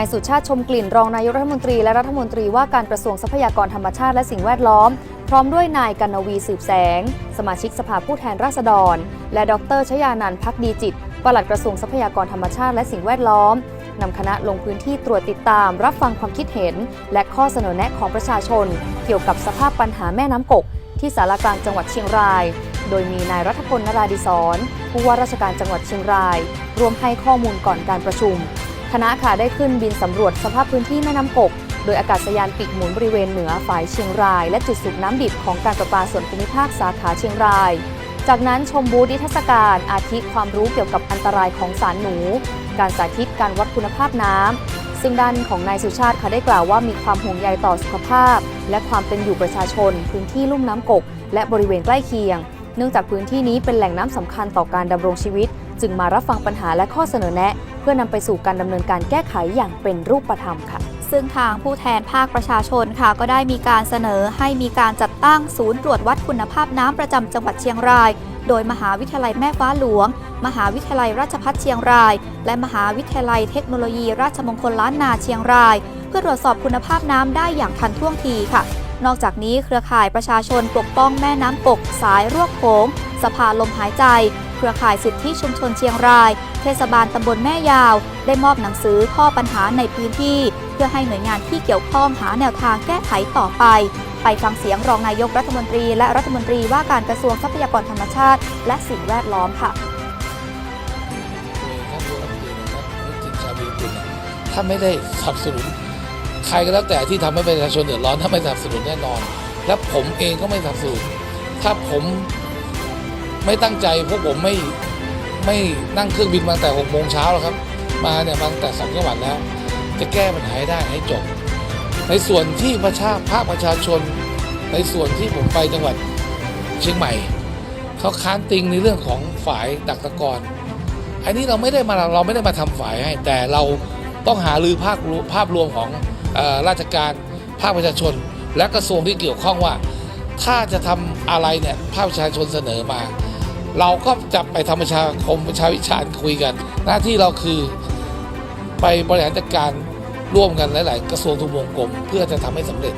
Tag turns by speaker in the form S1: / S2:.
S1: ายสุชาติชมกลิ่นรองนายกรัฐมนตรีและรัฐมนตรีว่าการกระทรวงทรัพยากรธรรมชาติและสิ่งแวดล้อม พร้อมด้วยนายกันนวีสืบแสง สมาชิกสภาผู้แทนราษฎร และดรชยานันท์พักดีจิตปลัดกระทรวงทรัพยากรธรรมชาติและสิ่งแวดล้อมนำคณะลงพื้นที่ตรวจติดตาม รับฟังความคิดเห็น และข้อเสนอแนะของประชาชน เกี่ยวกับสภาพปัญหาแม่น้ำกก ที่สารกลางจังหวัดเชียงราย โดยมีนายรัฐพลนราดิศรผู้ว่าราชการจังหวัดเชียงราย รวมให้ข้อมูลก่อนการประชุม คณะค่ะได้ขึ้นบินสำรวจสภาพพื้นที่แม่น้ำกก โดยอากาศยานปีกหมุนบริเวณเหนือฝ่ายเชียงราย และจุดสูบน้ำดิบของการประปาส่วนภูมิภาคสาขาเชียงราย จากนั้นชมบูธนิทรรศการอาทิความรู้เกี่ยวกับอันตรายของสารหนู การสาธิตการวัดคุณภาพน้ำซึ่งด้านของนายสุชาติค่ะได้กล่าวว่ามีความห่วงใยต่อสุขภาพ และความเป็นอยู่ประชาชน พื้นที่ลุ่มน้ำกก และบริเวณใกล้เคียง เนื่องจากพื้นที่นี้เป็นแหล่งน้ำสำคัญต่อการดำรงชีวิต จึงมารับฟังปัญหาและข้อเสนอแนะ เพื่อนำไปสู่การดำเนินการแก้ไขอย่างเป็นรูปธรรมค่ะ
S2: ซึ่งทางผู้แทนภาคประชาชนค่ะ ก็ได้มีการเสนอให้มีการจัดตั้งศูนย์ตรวจวัดคุณภาพน้ำประจำจังหวัดเชียงราย โดยมหาวิทยาลัยแม่ฟ้าหลวง มหาวิทยาลัยราชภัฏเชียงราย และมหาวิทยาลัยเทคโนโลยี ราชมงคลล้านนาเชียงราย เพื่อตรวจสอบคุณภาพน้ำได้อย่างทันท่วงทีค่ะ นอกจากนี้เครือข่ายประชาชนปกป้องแม่น้ำกกสายรวกโขงสภาลมหายใจ เครือข่ายสิทธิชุมชนเชียงราย เทศบาลตำบลแม่ยาว ได้มอบหนังสือข้อปัญหาในพื้นที่ เพื่อให้หน่วยงานที่เกี่ยวข้องหาแนวทางแก้ไขต่อไป ไปฟังเสียงรองนายกรัฐมนตรี และรัฐมนตรีว่าการกระทรวงทรัพยากรธรรมชาติ และสิ่งแวดล้อมค่ะ
S3: ถ้าไม่ได้สนับสนุน ใครก็แล้วแต่ที่ทำให้ประชาชนเดือดร้อนถ้าไม่สนับสนุนแน่นอน และผมเองก็ไม่สนับสนุนถ้าผมไม่ตั้งใจพวกผมไม่ไม่นั่งเครื่องบินมาแต่หกโมงเช้าแล้วครับ มาเนี่ยมาแต่สองจังหวัดแล้ว จะแก้ปัญหาให้ได้ให้จบ ในส่วนที่ประชาภาคประชาชน ในส่วนที่ผมไปจังหวัดเชียงใหม่เขาค้านติงในเรื่องของฝ่ายดักตะกอนอันนี้เราไม่ได้มาเราไม่ได้มาทำฝ่ายให้แต่เรา ต้องหาลือภาพรวภาพรวมของอราชการภาคประชาชน และกระทรวงที่เกี่ยวข้องว่า ถ้าจะทำอะไรเนี่ยภาคประชาชนเสนอมา เราก็จะไปทำประชาคมประชาวิชาคุยกัน หน้าที่เราคือไปบริหารจัดการร่วมกันหลาย ๆ กระทรวงทุกวงกลมเพื่อจะทำให้สำเร็จ